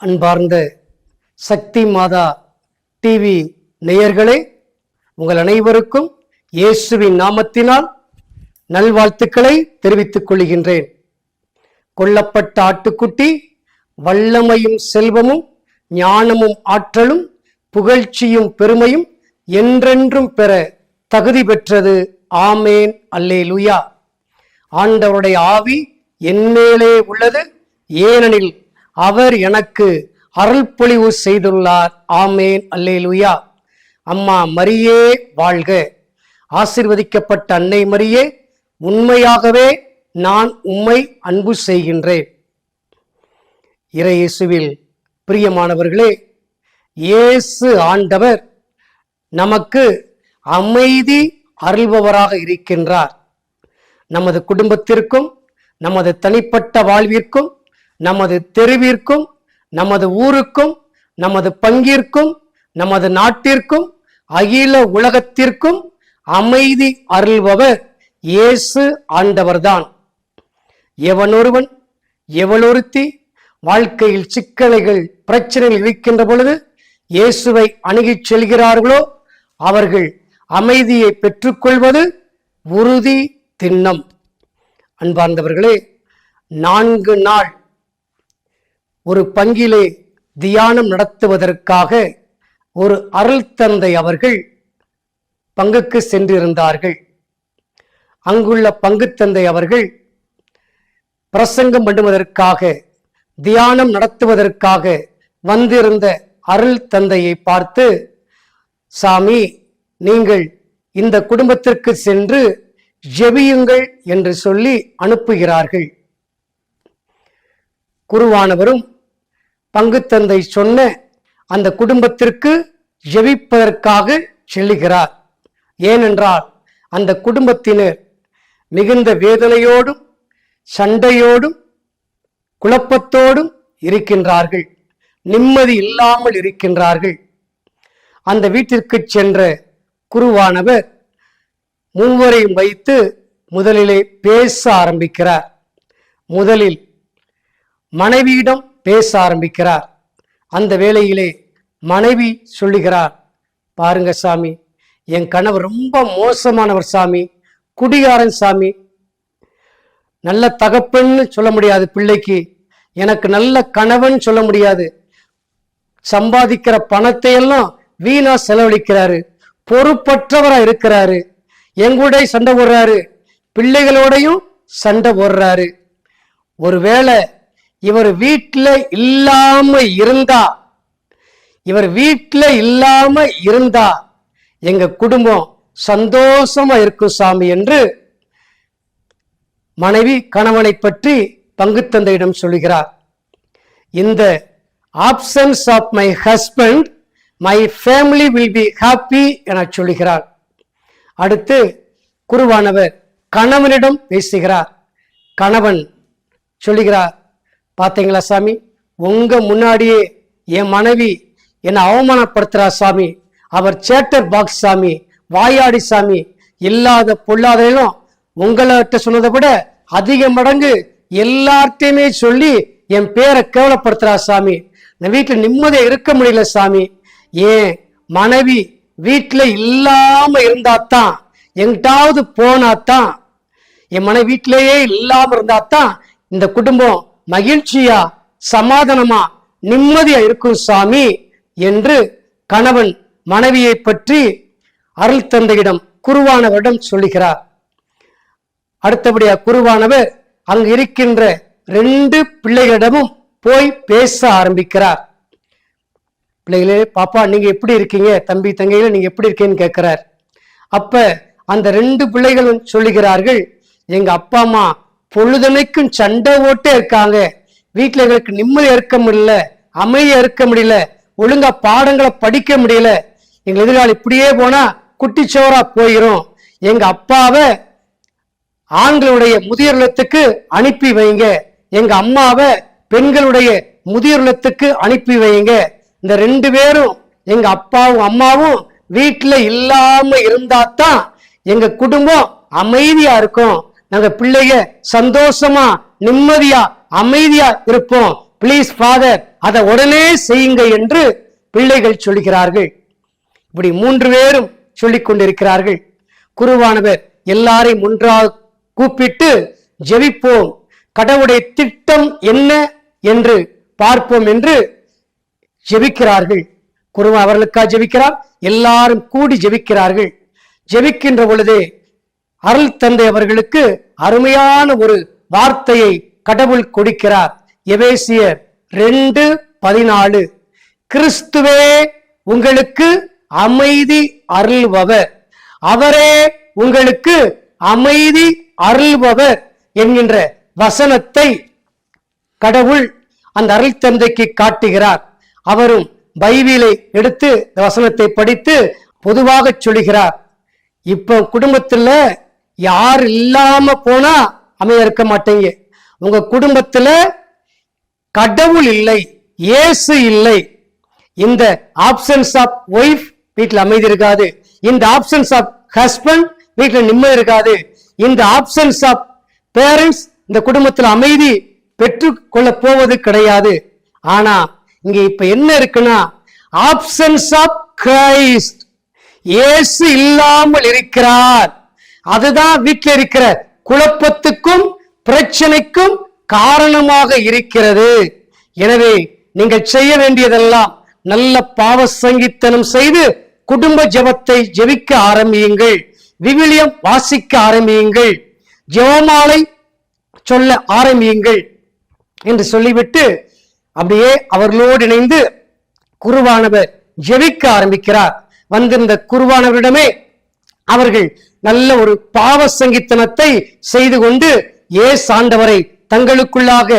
அன்பார்ந்த சக்தி மாதா டிவி நேயர்களே உங்கள் அனைவருக்கும் இயேசுவின் நாமத்தினால் நல்வாழ்த்துக்களை தெரிவித்துக் கொள்கின்றேன். கொல்லப்பட்ட ஆட்டுக்குட்டி வல்லமையும் செல்வமும் ஞானமும் ஆற்றலும் புகழ்ச்சியும் பெருமையும் என்றென்றும் பெற தகுதி பெற்றது. ஆமேன். அல்லே லுயா ஆண்டவருடைய ஆவி என்மேலே உள்ளது. ஏனெனில் அவர் எனக்கு அருள்பொழிவு செய்துள்ளார். ஆமேன். அல்லேலுயா. அம்மா மரியே வாழ்க. ஆசிர்வதிக்கப்பட்ட அன்னை மரியே உண்மையாகவே நான் உம்மை அன்பு செய்கின்றேன். இறையேசுவில் பிரியமானவர்களே இயேசு ஆண்டவர் நமக்கு அமைதி அருள்பவராக இருக்கின்றார். நமது குடும்பத்திற்கும் நமது தனிப்பட்ட வாழ்விற்கும் நமது தெருவிற்கும் நமது ஊருக்கும் நமது பங்கிற்கும் நமது நாட்டிற்கும் அகில உலகத்திற்கும் அமைதி அருள்பவர் இயேசு ஆண்டவர்தான். எவனொருவன் எவளொருத்தி வாழ்க்கையில் சிக்கலைகள் பிரச்சனைகள் இருக்கின்ற பொழுது இயேசுவை அணுகிச் செல்கிறார்களோ அவர்கள் அமைதியை பெற்றுக்கொள்வது உறுதி திண்ணம். அன்பார்ந்தவர்களே நான்கு நாள் ஒரு பங்கிலே தியானம் நடத்துவதற்காக ஒரு அருள் தந்தை அவர்கள் பங்குக்கு சென்றிருந்தார்கள். அங்குள்ள பங்கு தந்தை அவர்கள் பிரசங்கம் பண்ணுவதற்காக தியானம் நடத்துவதற்காக வந்திருந்த அருள் தந்தையை பார்த்து சாமி நீங்கள் இந்த குடும்பத்திற்கு சென்று ஜெபியுங்கள் என்று சொல்லி அனுப்புகிறார்கள். குருவானவரும் பங்குத்தந்தை சொன்ன அந்த குடும்பத்திற்கு ஜெபிப்பதற்காக செல்லுகிறார். ஏனென்றால் அந்த குடும்பத்தினர் மிகுந்த வேதனையோடும் சண்டையோடும் குழப்பத்தோடும் இருக்கின்றார்கள். நிம்மதி இல்லாமல் இருக்கின்றார்கள். அந்த வீட்டிற்கு சென்ற குருவானவர் மூவரையும் வைத்து முதலிலே பேச ஆரம்பிக்கிறார். முதலில் மனைவியிடம் பேச ஆரம்பிக்கிறார். அந்த வேளையிலே மனைவி சொல்லுகிறார் பாருங்க சாமி என் கணவர் ரொம்ப மோசமானவர் சாமி குடிகாரன் சாமி. நல்ல தகப்பன்னு சொல்ல முடியாது பிள்ளைக்கு. எனக்கு நல்ல கணவன் சொல்ல முடியாது. சம்பாதிக்கிற பணத்தை எல்லாம் வீணா செலவழிக்கிறாரு. பொறுப்பற்றவரா இருக்கிறாரு. எங்கூட சண்டை போடுறாரு. பிள்ளைகளோடையும் சண்டை போடுறாரு. ஒருவேளை இவர் வீட்டில் இல்லாம இருந்தா. இவர் வீட்டில் இல்லாம இருந்தா. எங்க குடும்பம் சந்தோஷமா இருக்கும் சாமி என்று மனைவி கணவனை பற்றி பங்குத்தந்தையிடம் சொல்கிறார் இந்த absence of my husband my family will be happy என சொல்லுகிறார். அடுத்து குருவானவர் கணவனிடம் பேசுகிறார். கணவன் சொல்லுகிறார் பார்த்தீங்களா சாமி? உங்க முன்னாடியே என் மனைவி என்னை அவமானப்படுத்துறா சாமி. அவர் சேட்டர் பாக்ஸ் சாமி வாயாடி சாமி. இல்லாத பொல்லாதையும் உங்கள்கிட்ட சொன்னதை விட அதிக மடங்கு எல்லார்ட்டையுமே சொல்லி என் பேரை கேவலப்படுத்துறா சாமி. நான் வீட்டில் நிம்மதியா இருக்க முடியல சாமி. ஏன்? மனைவி வீட்டில் இல்லாம இருந்தாதான் எங்கிட்டாவது போனாதான் என் மனைவி வீட்டிலேயே இல்லாம இருந்தாதான் இந்த குடும்பம் மகிழ்ச்சியா சமாதானமா நிம்மதியா இருக்கும் சாமி என்று கணவன் மனைவியை பற்றி அருள் தந்தையிடம் குருவானவரிடம் சொல்லுகிறார். அடுத்தபடியா குருவானவர் அங்கு இருக்கின்ற ரெண்டு பிள்ளைகளிடமும் போய் பேச ஆரம்பிக்கிறார். பிள்ளைகளே பாப்பா நீங்க எப்படி இருக்கீங்க? தம்பி தங்கையில நீங்க எப்படி இருக்கீங்கன்னு கேட்கிறார். அப்ப அந்த ரெண்டு பிள்ளைகளும் சொல்லுகிறார்கள் எங்க அப்பா அம்மா பொழுதனைக்கும் சண்டை ஓட்டே இருக்காங்க. வீட்டில் எங்களுக்கு நிம்மதி இருக்க முடியல அமைதியாக இருக்க முடியல ஒழுங்கா பாடங்களை படிக்க முடியல. எங்க எதிர்காலம் இப்படியே போனா குட்டிச்சோரா போயிரும். எங்க அப்பாவை ஆண்களுடைய முதியர்லத்துக்கு அனுப்பி வைங்க. எங்க அம்மாவை பெண்களுடைய முதியர்லத்துக்கு அனுப்பி வைங்க. இந்த ரெண்டு பேரும் எங்க அப்பாவும் அம்மாவும் வீட்டுல இல்லாம இருந்தாதான் எங்க குடும்பம் அமைதியா இருக்கும். நாங்க பிள்ளைய சந்தோஷமா நிம்மதியா அமைதியா இருப்போம். ப்ளீஸ் ஃபாதர் அதை உடனே செய்யுங்க என்று பிள்ளைகள் சொல்கிறார்கள். இப்படி மூன்று பேரும் சொல்லிக் கொண்டிருக்கிறார்கள். குருவானவர் எல்லாரையும் ஒன்றாக கூப்பிட்டு ஜெபிப்போம். கடவுளுடைய திட்டம் என்ன என்று பார்ப்போம் என்று ஜெபிக்கிறார்கள். குருவா அவர்களுக்காக ஜெபிக்கிறார். எல்லாரும் கூடி ஜெபிக்கிறார்கள். ஜெபிக்கின்ற பொழுதே அருள் தந்தை அவர்களுக்கு அருமையான ஒரு வார்த்தையை கடவுள் கொடுக்கிறார். எபேசியர் ரெண்டு பதினாலு. கிறிஸ்துவே உங்களுக்கு அமைதி அருள்பவர். அவரே உங்களுக்கு அமைதி அருள்பவர் என்கின்ற வசனத்தை கடவுள் அந்த அருள் தந்தைக்கு காட்டுகிறார். அவரும் பைபிளை எடுத்து இந்த வசனத்தை படித்து பொதுவாக சொல்லுகிறார் இப்போ குடும்பத்துல யார் இல்லாம போனா அமைய இருக்க மாட்டீங்க. உங்க குடும்பத்துல கடவுள் இல்லை இயேசு இல்லை. இந்த ஆப்ஷன்ஸ் ஆஃப் ஒய்ஃப் வீட்டில் அமைதி இருக்காது. இந்த ஆப்ஷன்ஸ் ஆஃப் ஹஸ்பண்ட் வீட்டில் நிம்மதி இருக்காது. இந்த ஆப்ஷன்ஸ் ஆஃப் பேரண்ட்ஸ் இந்த குடும்பத்தில் அமைதி பெற்று கொள்ள போவது கிடையாது. ஆனா இங்க இப்ப என்ன இருக்குன்னா ஆப்ஷன்ஸ் ஆஃப் கிரைஸ்ட் இயேசு இல்லாமல் இருக்கிறார். அதுதான் வீட்டில் இருக்கிற குழப்பத்துக்கும் பிரச்சனைக்கும் காரணமாக இருக்கிறது. எனவே நீங்கள் செய்ய வேண்டியதெல்லாம் நல்ல பாவ சங்கீத்தனம் செய்து குடும்ப ஜெபத்தை ஜெபிக்க ஆரம்பியுங்கள். விவிலியம் வாசிக்க ஆரம்பியுங்கள். ஜெபமாலை சொல்ல ஆரம்பியுங்கள் என்று சொல்லிவிட்டு அப்படியே அவர்களோடு இணைந்து குருவானவர் ஜெபிக்க ஆரம்பிக்கிறார். வந்திருந்த குருவானவரிடமே அவர்கள் நல்ல ஒரு பாவ சங்கீத்தனத்தை செய்து கொண்டு ஏ ஆண்டவரை தங்களுக்குள்ளாக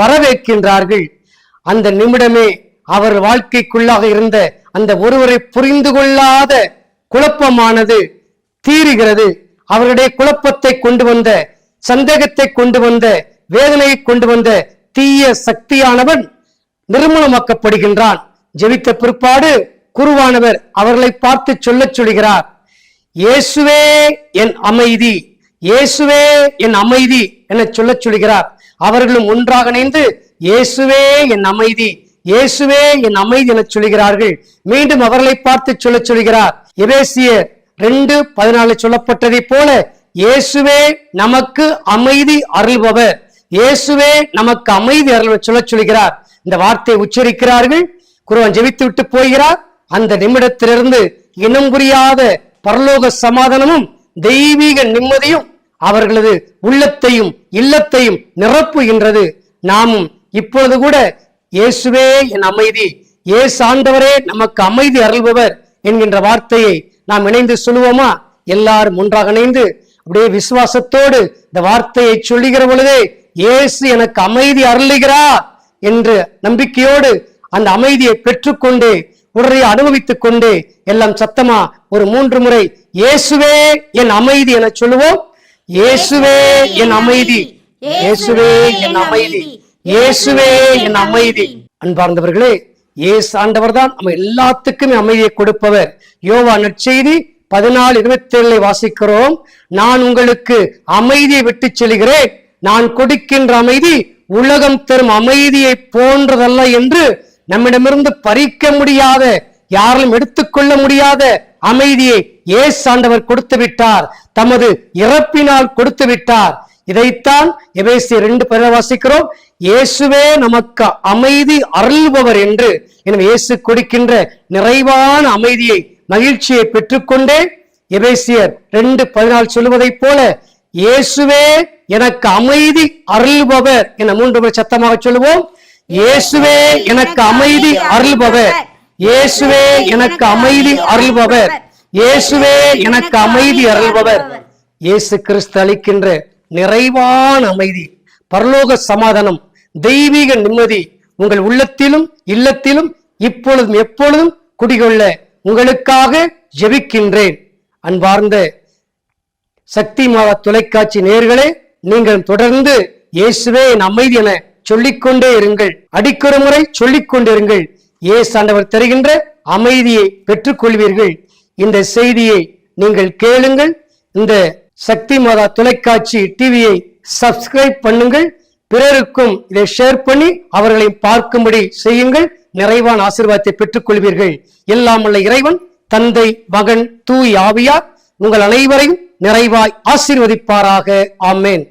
வரவேற்கின்றார்கள். அந்த நிமிடமே அவர் வாழ்க்கைக்குள்ளாக இருந்த அந்த ஒருவரை புரிந்து கொள்ளாத குழப்பமானது தீருகிறது. அவருடைய குழப்பத்தை கொண்டு வந்த சந்தேகத்தை கொண்டு வந்த வேதனையை கொண்டு வந்த தீய சக்தியானவன் நிர்மூலமாக்கப்படுகின்றான். ஜெபித்த பிற்பாடு குருவானவர் அவர்களை பார்த்து சொல்லச் சொல்கிறார். இயேசுவே என் அமைதி. இயேசுவே என் அமைதி என சொல்லச் சொல்கிறார். அவர்களும் ஒன்றாக இணைந்து இயேசுவே என் அமைதி இயேசுவே என் அமைதி என சொல்கிறார்கள். மீண்டும் அவர்களை பார்த்து சொல்ல சொல்கிறார். எபேசியர் ரெண்டு பதினாலு சொல்லப்பட்டதைப் போல இயேசுவே நமக்கு அமைதி அருள்பவர். இயேசுவே நமக்கு அமைதி அருள் சொல்ல சொல்கிறார். இந்த வார்த்தையை உச்சரிக்கிறார்கள். குருவன் ஜெபித்து விட்டு போகிறார். அந்த நிமிடத்திலிருந்து இனம் புரியாத பரலோக சமாதானமும் தெய்வீக நிம்மதியும் அவர்களது உள்ளத்தையும் இல்லத்தையும் நிரப்புகின்றது. நாமும் இப்பொழுது கூட இயேசுவே என் அமைதி இயேசு ஆண்டவரே நமக்கு அமைதி அருள்பவர் என்கின்ற வார்த்தையை நாம் இணைந்து சொல்லுவோமா? எல்லாரும் ஒன்றாக இணைந்து அப்படியே விசுவாசத்தோடு இந்த வார்த்தையை சொல்லுகிற பொழுதே இயேசு எனக்கு அமைதி அருளுகிறார் என்று நம்பிக்கையோடு அந்த அமைதியை பெற்றுக்கொண்டு உடனே அனுபவித்துக் கொண்டு எல்லாம் சத்தமா ஒரு மூன்று முறை இயேசுவே என் அமைதி என சொல்லுவோம். இயேசுவே என் அமைதி. இயேசுவே என் அமைதி. இயேசுவே என் அமைதி. அன்பார்ந்தவர்களே இயேசு ஆண்டவர் தான் நம்ம எல்லாத்துக்குமே அமைதியை கொடுப்பவர். யோவா நற்செய்தி பதினாலு இருபத்தி ஏழு வாசிக்கிறோம். நான் உங்களுக்கு அமைதியை விட்டு செல்கிறேன். நான் கொடுக்கின்ற அமைதி உலகம் தரும் அமைதியை போன்றதல்ல என்று நம்மிடமிருந்து பறிக்க முடியாத யாரும் எடுத்துக்கொள்ள முடியாத அமைதியை ஏசு ஆண்டவர் கொடுத்து விட்டார். தமது இறப்பினால் கொடுத்து விட்டார். இதைத்தான் எபேசி ரெண்டு பேர வாசிக்கிறோம். இயேசுவே நமக்கு அமைதி அருள்பவர் என்று. எனவே இயேசு கொடுக்கின்ற நிறைவான அமைதியை மகிழ்ச்சியை பெற்றுக்கொண்டே எபேசியர் ரெண்டு பதினாலு சொல்லுவதைப் போல இயேசுவே எனக்கு அமைதி அருள்பவர் என மூன்று முறை சத்தமாக சொல்லுவோம். இயேசுவே எனக்கு அமைதி அருள்பவர். இயேசுவே எனக்கு அமைதி அருள்பவர். இயேசுவே எனக்கு அமைதி அருள்பவர். இயேசு கிறிஸ்து அளிக்கின்ற நிறைவான அமைதி பரலோக சமாதானம் தெய்வீக நிம்மதி உங்கள் உள்ளத்திலும் இல்லத்திலும் இப்பொழுதும் எப்பொழுதும் குடிகொள்ள உங்களுக்காக ஜெபிக்கின்றேன். அன்பார்ந்த சக்தி மாவா தொலைக்காட்சி நேர்களே நீங்கள் தொடர்ந்து இயேசுவே என் அமைதி என சொல்லிக்கொண்டே இருங்கள். அடிக்கொரு முறை சொல்லிக்கொண்டிருங்கள். கொண்டிருங்கள் இயேசு தருகின்ற அமைதியை பெற்றுக்கொள்வீர்கள். இந்த செய்தியை நீங்கள் கேளுங்கள். இந்த சக்தி மாதா தொலைக்காட்சி டிவியை சப்ஸ்கிரைப் பண்ணுங்கள். பிறருக்கும் இதை ஷேர் பண்ணி அவர்களை பார்க்கும்படி செய்யுங்கள். நிறைவான ஆசீர்வாதத்தை பெற்றுக் கொள்வீர்கள் எல்லாம் உள்ள இறைவன் தந்தை மகன் தூய் ஆவியார் உங்கள் அனைவரையும் நிறைவாய் ஆசீர்வதிப்பாராக. ஆமேன்.